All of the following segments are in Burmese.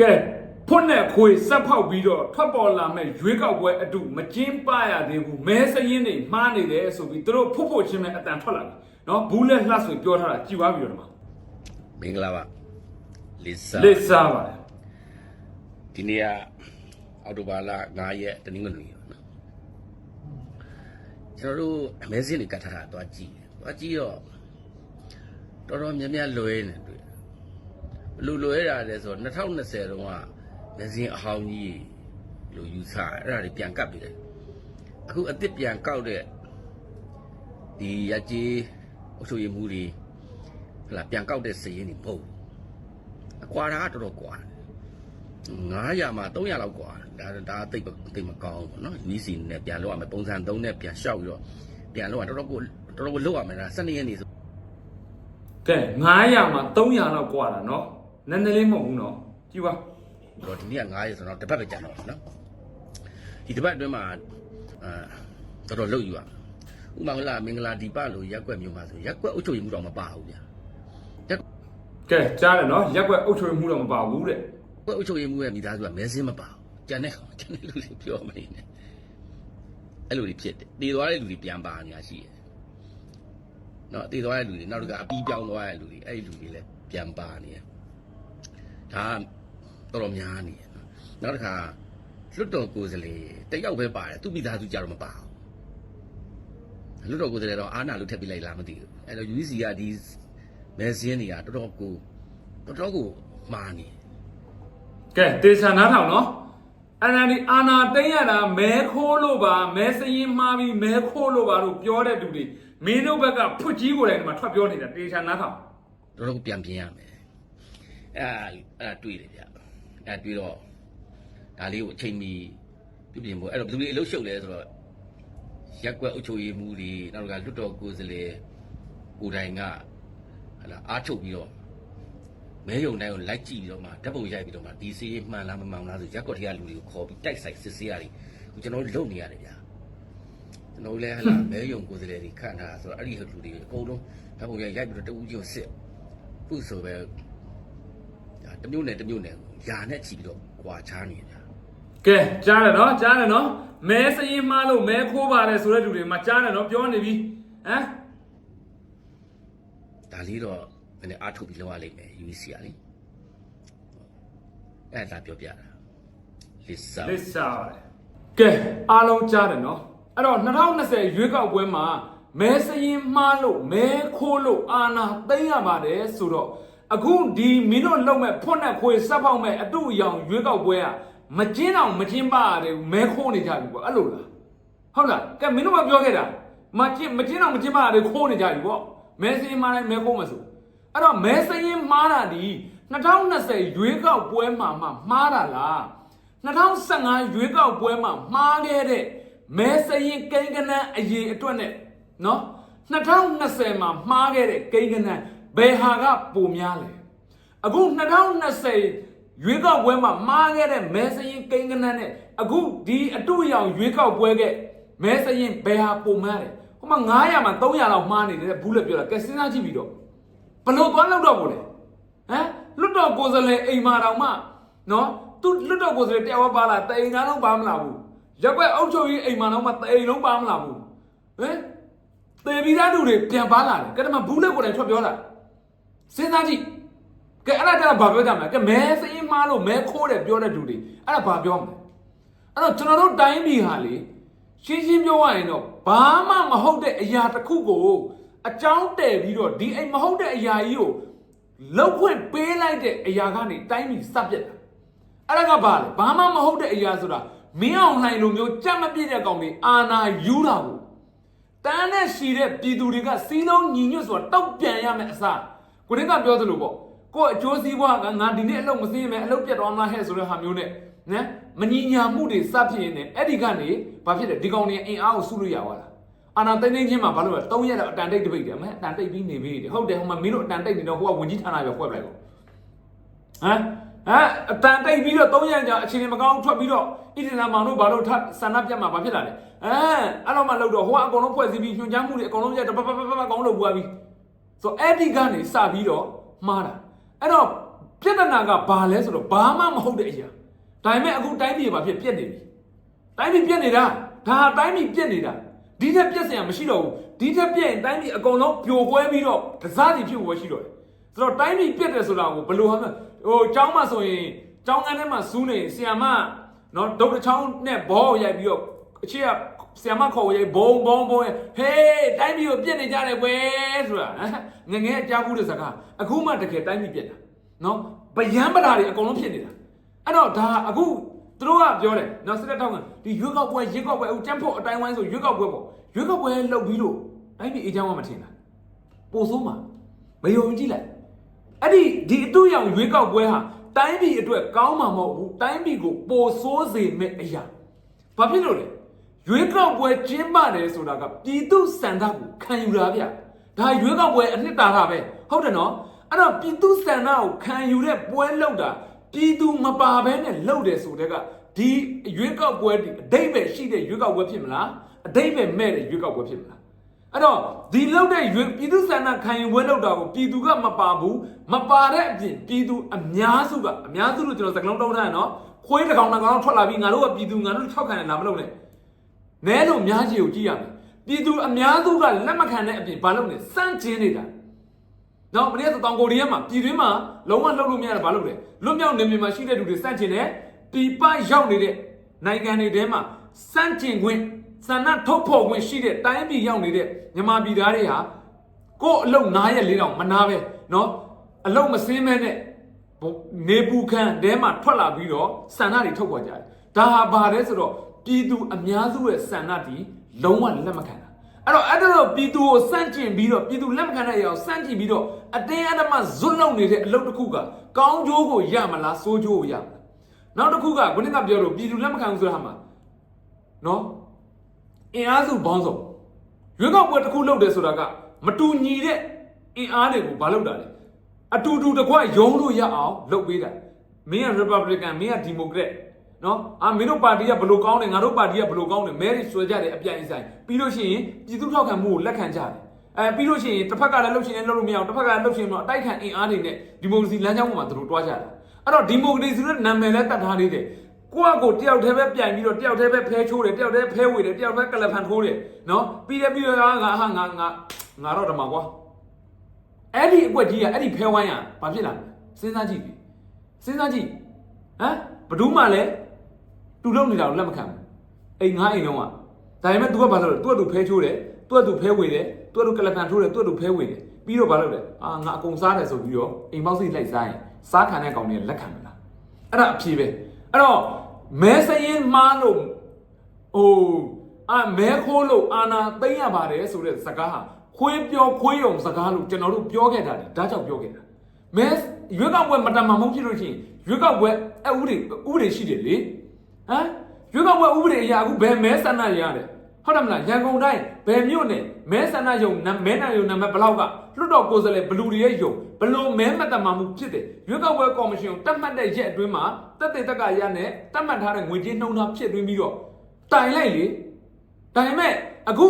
ကဲဖွင့်တဲ့ခွေစက်ဖောက်ပြီးတော့ထွက်ပေါ်လာမဲ့ရွေးကောက်ပွဲအတူမကျင်းပရသေးဘူးမဲစရင်တွေမှားနေတယ်ဆိုပြီးသူတို့ဖုတ်ဖို့ချင်းမဲ့အတန်ထွက်လာပြီနော်ဘူးလက်လှဆိုပြောထားတာကြည်သွားပြီတော့ဒီမှာမင်္ဂလာပါလစ်စာလစ်စားပါတယ်ဒီနေ့ကအော်တိုဘာလ9ရက်တနင်္ဂနွေရက်နော်ကျွန်တော်တို့အမဲစင်းတွေကတ်ထားတာတွားကြည့်တယ်တွားကြည့်တော့တော်တော်များများလွဲနေတွေ့တယ်ဘယ် လူလွဲတာလဲဆိုတော့2020တုန်းကမဲစင်းအဟောင်းကြီးလို့ယူဆတယ်အဲ့ဒါတွေပြန်ကတ်ပြီးတယ်အခုအစ်စ်ပြန်ကောက်တဲ့ဒီရကြီးအုပ်ချုပ်ရေးမှုတွေဟလာပြန်ကောက်တဲ့စည်ရင်းတွေမဟုတ်ဘူးအကွာတာကတော်တော်ကွာတယ်900မှာ300လောက်ကွာတယ်ဒါဒါသိပ်သိပ်မကောင်းဘူးပေါ့နော် UEC နဲ့ပြန်လောက်ရမယ်ပုံစံ3နဲ့ပြန်လျှောက်ပြီးတော့ပြန်လောက်ရတော်တော်ကိုတော်တော်ကိုလောက်ရမယ်ဒါ12ရက်နေဆို ကဲ900မှာ300လောက်กว่าတာ နော်နည်းနည်းလေးမဟုတ်ဘူးနော်ကြည်ပါတော့ဒီနေ့က9ရက်ဆိုတော့တစ်ပတ်ပဲကြာတော့တယ်နော်ဒီတစ်ပတ်အတွင်းမှာအာတော်တော်လောက်ယူရဥမာဟလာမင်္ဂလာဒီပလို့ရက်ွက်မျိုးမှာဆိုရက်ွက်အုပ်ချုပ်ရေးမှုတော့မပါဘူးဗျာရက်ကဲကြားတယ်နော်ရက်ွက်အုပ်ချုပ်မှုတော့မပါဘူးတဲ့ွက်အုပ်ချုပ်ရေးမှုရဲ့မိသားစုကမဲစင်းမပါဘူးကျန်တဲ့ကျန်တဲ့လူတွေပြောမနေနဲ့အဲ့လိုတွေဖြစ်တယ်တည်သွားတဲ့လူတွေပြန်ပါနေတာရှိတယ်နော်တည်သွားတဲ့လူတွေနောက်တစ်ခါအပီးပြောင်းသွားတဲ့လူတွေအဲ့ဒီလူတွေလည်းပြန်ပါနေတယ် ဒါကတော်တော်များနေတယ်နော်နောက်တစ်ခါလွတ်တော်ကိုယ်စားလှယ်တယောက်ပဲပါတယ်သူ့မိသားစုကြတော့မပါဘူးလွတ်တော်ကိုယ်စားလှယ်တော့အာနာလို့ထပ်ပြလိုက်လားမသိဘူးအဲ့တော့ UEC ကဒီမဲစင်းတွေကတော်တော်ကိုတော်တော်ကိုမှားနေတယ်ကဲတေချာနားထောင်နော်အန်အန်ဒီအာနာတိတ်ရတာမဲခိုးလို့ပါမဲစရင်မှားပြီးမဲခိုးလို့ပါလို့ပြောတဲ့သူတွေမင်းတို့ဘက်ကဖွတ်ကြီးကိုယ်တိုင်ဒီမှာထွက်ပြောနေတာတေချာနားထောင်တော်တော်ကိုပြန်ပြင်ရမယ် အဲ့ဒါအဲ့ဒါတွေ့တယ်ဗျအဲ့ဒါတွေ့တော့ဒါလေးကိုအချိန်မီပြုပြင်ဖို့အဲ့တော့ဘယ်သူတွေအလုပ်ရှုပ်လဲဆိုတော့ရက်ကွက်အုပ်ချုပ်ရေးမှုတွေနောက်ကလွတ်တော်ကိုယ်စားလှယ်ကိုယ်တိုင်ကဟလာအားထုတ်ပြီးတော့မဲယုံတိုင်းကိုလိုက်ကြည့်ပြီးတော့မှဓာတ်ပုံရိုက်ပြီးတော့မှဒီစီးမှန်လားမမှန်လားဆိုရက်ကွက်ထဲကလူတွေကိုခေါ်ပြီးတိုက်ဆိုင်စစ်ဆေးရတယ်ခုကျွန်တော်တို့လုပ်နေရတယ်ဗျာကျွန်တော်တို့လည်းဟလာမဲယုံကိုယ်စားလှယ်တွေခန့်ထားတာဆိုတော့အဲ့ဒီလူတွေအကုန်လုံးဓာတ်ပုံရိုက်ရိုက်ပြီးတော့တဦးချင်းကိုစစ်ခုဆိုပဲ ဒါတစ်မျိုးနဲ့တစ်မျိုးနဲ့ယာနဲ့ချီပြီးတော့ကွာချားနေကြကဲကြားတယ်နော်ကြားတယ်နော်မဲစရင်မှားလို့မဲခိုးပါတယ်ဆိုတဲ့လူတွေမှာကြားတယ်နော်ပြောနေပြီဟမ်ဒါလေးတော့နည်းနည်းအားထုတ်ပြီးလောက်ရလိမ့်မယ် UEC ကလေအဲ့ဒါပြောပြတာလစ်စာလစ်စားပါတယ်ကဲအားလုံးကြားတယ်နော်အဲ့တော့2020ရွေးကောက်ပွဲမှာမဲစရင်မှားလို့မဲခိုးလို့အာနာသိမ်းရပါတယ်ဆိုတော့ အခုဒီမင်းတို့လုံမဲ့ဖွက်နဲ့ခွေစက်ဖောက်မဲ့အတူအယောင်ရွေးကောက်ပွဲကမကျင်းအောင်မကျင်းပါရတဲ့မဲခိုးနေကြပြီပေါ့အဲ့လိုလားဟုတ်လားကဲမင်းတို့ကပြောခဲ့တာမကျင်းမကျင်းအောင်မကျင်းပါရတဲ့ခိုးနေကြပြီပေါ့မဲစရင်မှားလိုက်မဲခိုးမဆိုအဲ့တော့မဲစရင်မှားတာဒီ2020ရွေးကောက်ပွဲမှာမှမှားတာလား2015ရွေးကောက်ပွဲမှာမှားခဲ့တဲ့မဲစရင်ကိန်းကနန်းအရေးအတွက်နဲ့နော်2020မှာမှားခဲ့တဲ့ကိန်းကနန်း ဘယ်ဟာကပိုများလဲအခု2020ရွေးကောက်ပွဲမှာမှားခဲ့တဲ့မဲစရင်ကိန်းကနန်းနဲ့အခုဒီအတူအယောင်ရွေးကောက်ပွဲကမဲစရင်ဘယ်ဟာပိုများလဲဟိုမှာ900မှာ300လောက်မှားနေတယ်ဘူးလည်းပြောတာကဲစဉ်းစားကြည့်ပြီးတော့ဘလို့သွားလောက်တော့ကိုလေဟမ်လွတ်တော်ကိုယ်စားလှယ်အိမ်မာတော်မှနော်သူလွတ်တော်ကိုယ်စားလှယ်တယောက်ပါလားတအိမ်သားလုံးပါမလားဘူးရက်ွက်အုပ်ချုပ်ရေးအိမ်မာတော်မှတအိမ်လုံးပါမလားဘူးဟမ်တေပြီးသားလူတွေပြန်ပါလာတယ်ကဲတမဘူးလက်ကိုယ်တိုင်ထွက်ပြောတာ စဉ်းစားကြည့်ကဲအဲ့ဒါကြတော့ဘာပြောကြမလဲကဲမဲစင်းမားလို့မဲခိုးတယ်ပြောတဲ့လူတွေအဲ့ဒါဘာပြောမလဲအဲ့တော့ကျွန်တော်တို့တိုင်းပြည်ဟာလေရှင်းရှင်းပြောရရင်တော့ဘာမှမဟုတ်တဲ့အရာတစ်ခုကိုအကြောင်းတည်ပြီးတော့ဒီအိမ်မဟုတ်တဲ့အရာကြီးကိုလောက်ခွင့်ပေးလိုက်တဲ့အရာကနေတိုင်းပြည်စပြက်တာအဲ့ဒါကဘာလဲဘာမှမဟုတ်တဲ့အရာဆိုတာမင်းအောင်လှိုင်လိုမျိုးကြက်မပြည့်တဲ့ကောင်တွေအာနာယူတာကိုတန်းနဲ့ရှည်တဲ့ပြည်သူတွေကစီးလုံးညီညွတ်ဆိုတာတောက်ပြန်ရမယ်အစား ကိုရင်းကပြောသလိုပေါ့ကိုယ့်အကျိုးစီးပွားကငါဒီနေ့အလုပ်မစင်းမယ်အလုပ်ပြတ်သွားမလားဟဲ့ဆိုတဲ့ဟာမျိုးနဲ့နော်မညီညာမှုတွေစဖြစ်ရင်လည်းအဲ့ဒီကနေဘာဖြစ်လဲဒီကောင်တွေအင်အားကိုစုလို့ရသွားတာအာနာသိန်းသိန်းချင်းမှာဘာလို့လဲ၃ရက်တော့အတန်တိတ်တပိတ်တယ်မဟဲ့အတန်တိတ်ပြီးနေပြီဟုတ်တယ်ဟိုမှာမင်းတို့အတန်တိတ်နေတော့ဟိုကဝင်ကြီးဌာနပဲခွဲပလိုက်တော့ဟမ်ဟမ်အတန်တိတ်ပြီးတော့၃ရက်ကြာအချိန်မကောင်းထွက်ပြီးတော့ဣတိနာမောင်တို့ဘာလို့ထဆန္ဒပြတ်မှာဘာဖြစ်လာလဲအဲအဲ့လိုမှလောက်တော့ဟိုကအကုန်လုံးဖွဲ့စည်းပြီးညွှန်ကြားမှုတွေအကုန်လုံးကြတော့ပပပပပအကုန်လုံးလုပ်ပွားပြီး ဆိုတော့အဲ့ဒီကနေစပြီးတော့မှားတာအဲ့တော့ပြဿနာကဘာလဲဆိုတော့ဘာမှမဟုတ်တဲ့အရာဒါပေမဲ့အခုတိုင်းပြည်ဘာဖြစ်ပြက်နေပြီတိုင်းပြည်ပြက်နေတာဒါဟာတိုင်းပြည်ပြက်နေတာဒီထက်ပြက်စရာမရှိတော့ဘူးဒီထက်ပြက်ရင်တိုင်းပြည်အကုန်လုံးပြိုကွဲပြီးတော့ကစားစီဖြစ်ဖို့ရှိတော့တယ်ဆိုတော့တိုင်းပြည်ပြက်တယ်ဆိုတာကိုဘယ်လိုဟာမဟိုကျောင်းမှာဆိုရင်ကျောင်းကန်းထဲမှာစူးနေဆီယာမနော်ဒုတ်တစ်ချောင်းနဲ့ဘောကိုရိုက်ပြီးတော့အခြေက ဆီယာမခေါ်ရိုက်ဘုံဘုံဘုံဟေးတိုင်းပြည်ကိုပြက်နေကြတယ်ကွယ်ဆိုတာငငယ်အကြားဘူးတဲ့စကားအခုမှတကယ်တိုင်းပြည်ပြက်တာနော်ဗယံပဓာတွေအကုန်လုံးဖြစ်နေတာအဲ့တော့ဒါအခုသူတို့ကပြောတယ်နော်စစ်တပ်ထောက်ကဒီရွေးကောက်ပွဲရွေးကောက်ပွဲအခုကျန်းဖို့အတိုင်းဝိုင်းဆိုရွေးကောက်ပွဲပေါ့ရွေးကောက်ပွဲလုပ်ပြီးလို့တိုင်းပြည်အေးချမ်းမှမထင်တာပို့ဆိုးမှာမယုံကြည်လိုက်အဲ့ဒီဒီအတူရောင်ရွေးကောက်ပွဲဟာတိုင်းပြည်အတွက်ကောင်းမှာမဟုတ်ဘူးတိုင်းပြည်ကိုပိုဆိုးစေမယ့်အရာဘာဖြစ်လို့လဲ ရွေးကောက်ပွဲကျင်းပတယ်ဆိုတာကပြည်သူစံတကိုခံယူတာဗျဒါရွေးကောက်ပွဲအနှစ်သာရပဲဟုတ်တယ်နော်အဲ့တော့ပြည်သူစံနာကိုခံယူတဲ့ပွဲလောက်တာပြည်သူမပါဘဲနဲ့လောက်တယ်ဆိုတဲ့ကဒီရွေးကောက်ပွဲဒီအတိတ်ပဲရှိတဲ့ရွေးကောက်ပွဲဖြစ်မလားအတိတ်ပဲမဲ့တဲ့ရွေးကောက်ပွဲဖြစ်မလားအဲ့တော့ဒီလောက်တဲ့ရွေးပြည်သူစံနာခံယူပွဲလောက်တာကိုပြည်သူကမပါဘူးမပါတဲ့အပြင်ပြည်သူအများစုကအများစုလို့ကျွန်တော်စကလုံးတုံးထားရနော်ခွေးတစ်ကောင်တစ်ကောင်ထွက်လာပြီးငါတို့ကပြည်သူငါတို့ထောက်ခံတယ်လားမလုပ်နဲ့ နဲလို့အများကြီးကိုကြည့်ရမယ်ပြည်သူအများစုကလက်မခံတဲ့အပြင်ဘာလုပ်လဲစန့်ကျင်နေတာနော်မနေ့ကတောင်ကိုရီးယားမှာပြည်တွင်းမှာလုံးဝလှုပ်လို့မရတာဘာလို့လဲလွတ်မြောက်နေမြန်မာရှိတဲ့လူတွေစန့်ကျင်တယ်ပြည်ပရောက်နေတဲ့နိုင်ငံတွေထဲမှာစန့်ကျင်ခွင့်စန္ဒထုတ်ဖော်ခွင့်ရှိတဲ့တိုင်းပြည်ရောက်နေတဲ့မြန်မာပြည်သားတွေဟာကိုယ့်အလုံနားရက်လေးတောင်မနာပဲနော်အလုံမစင်းမဲနဲ့ဘုံနေပူခန့်တဲမှာထွက်လာပြီးတော့စန္ဒတွေထုတ်ပေါ်ကြတယ်ဒါဟာဘာလဲဆိုတော့ပြည်သူအများစုရဲ့စန္ဒတီလုံးဝလက်မခံတာအဲ့တော့အဲ့ဒါတော့ပြည်သူကိုစန့်ကျင်ပြီးတော့ပြည်သူလက်မခံတဲ့အရာကိုစန့်ကျင်ပြီးတော့အတင်းအဓမ္မဇွတ်လုံနေတဲ့အလုပ်တစ်ခုကကောင်းကျိုးကိုရမလားဆိုးကျိုးကိုရမလားနောက်တစ်ခုကခုနကပြောလို့ပြည်သူလက်မခံဘူးဆိုတာဟာမှာနော်အင်အားစုဘောင်းဆုံးရွေးကောက်ပွဲတစ်ခုလုပ်တယ်ဆိုတာကမတူညီတဲ့အင်အားတွေကိုမလုပ်တာလေအတူတူတကွယုံလို့ရအောင်လုပ်ပေးတာမင်းက Republican မင်းက Democrat နော်အာမင်းတို့ပါတီကဘလို့ကောင်းတယ်ငါတို့ပါတီကဘလို့ကောင်းတယ်မဲတွေဆွဲကြတယ်အပြိုင်ဆိုင်ပြီးလို့ရှိရင်ပြည်သူထောက်ခံမှုကိုလက်ခံကြတယ်အဲပြီးလို့ရှိရင်တစ်ဖက်ကလည်းလှုပ်ရှင်လည်းလှုပ်လို့မရအောင်တစ်ဖက်ကလည်းလှုပ်ရှင်တော့အတိုက်ခံအင်အားတွေနဲ့ဒီမိုကရေစီလမ်းကြောင်းပေါ်မှာသူတို့တွားကြတာအဲ့တော့ဒီမိုကရေစီရဲ့နာမည်လည်းတတ်ထားသေးတယ်ကိုယ့်အကိုတယောက်တည်းပဲပြိုင်ပြီးတော့တယောက်တည်းပဲဖဲချိုးတယ်တယောက်တည်းဖဲဝေတယ်တယောက်တည်းကလဖန်ထိုးတယ်နော်ပြီးတယ်ပြီးတော့ငါဟာငါငါငါတော့ဓမ္မကွာအဲ့ဒီအကွက်ကြီးကအဲ့ဒီဖဲဝိုင်းကဘာဖြစ်လာလဲစဉ်းစားကြည့်ပြီစဉ်းစားကြည့်ဟမ်ဘယ်သူမှလည်း သူလုံနေတာကိုလက်မခံဘူးအိမ်ငါအိမ်လုံးကဒါပေမဲ့ तू ကဘာလုပ်လဲ तू က तू ဖဲချိုးတယ် तू က तू ဖဲဝေတယ် तू က तू ကလပန်ထိုးတယ် तू က तू ဖဲဝေတယ်ပြီးတော့ဘာလုပ်လဲအာငါအကုန်စားတယ်ဆိုပြီးတော့အိမ်ပေါက်စိလိုက်စားရင်စားခံတဲ့ကောင်တွေကလက်ခံမလားအဲ့ဒါအဖြေပဲအဲ့တော့မဲစရင်မားလို့ဟိုအာမဲခိုးလို့အာနာသိမ့်ရပါတယ်ဆိုတဲ့စကားဟာခွေးပြောခွေးယုံစကားလို့ကျွန်တော်တို့ပြောခဲ့တာလေဒါကြောင့်ပြောခဲ့တာမဲရွေးကောက်ပွဲမတမမုန်းဖြစ်လို့ရှိရင်ရွေးကောက်ပွဲအဥပဒေဥပဒေရှိတယ်လေ ဟမ်ရွေးကောက်ပွဲဥပဒေအရအခုဘယ်မဲဆန္ဒရတယ်ဟုတ်တယ်မလားရန်ကုန်တိုင်းဘယ်မြို့နယ်မဲဆန္ဒယုံနံမဲနာယုံနံပါတ်ဘလောက်ကလွတ်တော်ကိုယ်စားလှယ်ဘလူတွေရဲ့ယုံဘလို့မဲမတမာမှုဖြစ်တယ်ရွေးကောက်ပွဲကော်မရှင်ကိုတတ်မှတ်တဲ့ရက်အတွင်းမှာတက်တဲ့တက်ကရနဲ့တတ်မှတ်ထားတဲ့ငွေကြေးနှုန်းထားဖြစ်သွင်းပြီးတော့တိုင်လိုက်လေဒါပေမဲ့အခု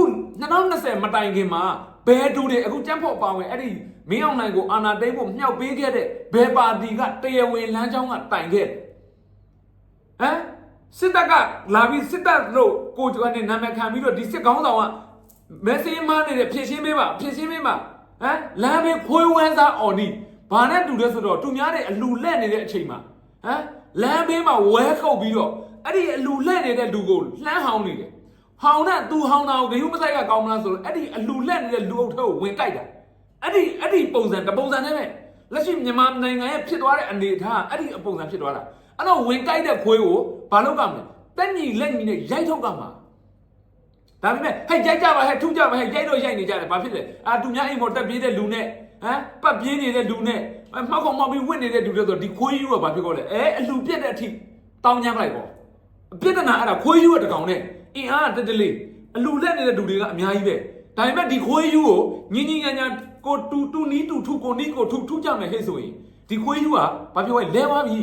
2020မတိုင်ခင်မှာဘယ်တူတွေအခုကြမ်းဖို့ပါဝင်အဲ့ဒီမင်းအောင်နိုင်ကိုအာဏာသိမ်းဖို့မြောက်ပေးခဲ့တဲ့ဘယ်ပါတီကတရားဝင်လမ်းကြောင်းကတိုင်ခဲ့တယ်ဟမ် စစ်တပ်ကလာပြီးစစ်တပ်လို့ကိုကျော်ကနေနာမည်ခံပြီးတော့ဒီစစ်ကောင်းဆောင်ကမက်ဆေးမနေတဲ့ဖြည့်ရှင်းပေးပါဖြည့်ရှင်းပေးပါဟမ်လမ်းဘေးခွေးဝန်းစားအော်နီဘာနဲ့တူလဲဆိုတော့သူများတဲ့အလူလက်နေတဲ့အချိန်မှာဟမ်လမ်းဘေးမှာဝဲခုတ်ပြီးတော့အဲ့ဒီအလူလက်နေတဲ့လူကိုလှမ်းဟောင်းနေတယ်ဟောင်းတဲ့သူဟောင်းတာကိုဂယုမဆိုင်ကကောင်းမလားဆိုတော့အဲ့ဒီအလူလက်နေတဲ့လူအုပ်ထဲကိုဝင်တိုက်တာအဲ့ဒီအဲ့ဒီပုံစံတပုံစံနဲ့ပဲလက်ရှိမြန်မာနိုင်ငံရဲ့ဖြစ်သွားတဲ့အနေအထားအဲ့ဒီအပုံစံဖြစ်သွားတာ အဲ့တော့ဝင်ကြိုက်တဲ့ခွေးကိုဘာလုပ်ကမလဲတက်ညီလက်ညီနဲ့ရိုက်ထုတ်ကမှာဒါပေမဲ့ဟဲ့ရိုက်ကြပါဟဲ့ထုကြပါဟဲ့ရိုက်တော့ရိုက်နေကြတယ်ဘာဖြစ်လဲအာသူများအိမ်ပေါ်တက်ပြေးတဲ့လူနဲ့ဟမ်ပတ်ပြေးနေတဲ့လူနဲ့မှောက်ခေါမောက်ပြီးဝင့်နေတဲ့လူတွေဆိုဒီခွေးယူကဘာဖြစ်ကောလဲအဲအလူပြက်တဲ့အထိတောင်းကြမ်းလိုက်ပေါ့ပြဿနာအဲ့ဒါခွေးယူကတကောင်နဲ့အင်အားတက်တလေးအလူလက်နေတဲ့လူတွေကအများကြီးပဲဒါပေမဲ့ဒီခွေးယူကိုညင်ညင်ညာညာကိုတူတူနီးတူထုကိုနီးကိုထုထုကြမယ်ဟဲ့ဆိုရင်ဒီခွေးယူကဘာပြောလဲလဲသွားပြီ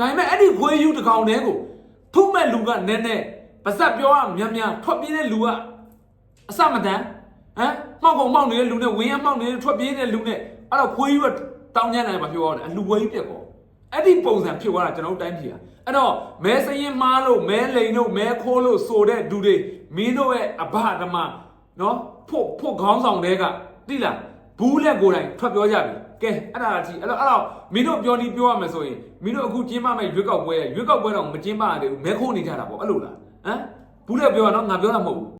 ဒါပေမဲ့အဲ့ဒီခွေးယူတစ်ကောင်တည်းကိုထုမဲ့လူကနည်းနည်းပါဇက်ပြောရများများထွက်ပြေးတဲ့လူကအစမတန်ဟမ်မှောက်ကုန်မှောက်နေတဲ့လူနဲ့ဝင်းရမှောက်နေတဲ့ထွက်ပြေးတဲ့လူနဲ့အဲ့တော့ခွေးယူကတောင်းကျမ်းတယ်မပြောရတယ်အလူဝဲကြီးပြက်ကောအဲ့ဒီပုံစံဖြစ်သွားတာကျွန်တော်တို့တိုင်းပြည်ဟာအဲ့တော့မဲစရင်မားလို့မဲလိန်လို့မဲခိုးလို့ဆိုတဲ့ဒူတွေမင်းတို့ရဲ့အဘဓမ္မနော်ဖို့ဖို့ခေါင်းဆောင်တွေကတိလားဘူးလက်ကိုယ်တိုင်ထွက်ပြောကြပြီ ကဲအဲ့ဒါကြီးအဲ့တော့အဲ့တော့မင်းတို့ပြောဒီပြောရမယ်ဆိုရင်မင်းတို့အခုကျင်းပမဲ့ရွေးကောက်ပွဲရွေးကောက်ပွဲတော့မကျင်းပရသေးဘူးမဲခိုးနေကြတာပေါ့အဲ့လိုလားဟမ်ဘူးလက်ပြောရတော့ငါပြောတာမဟုတ်ဘူး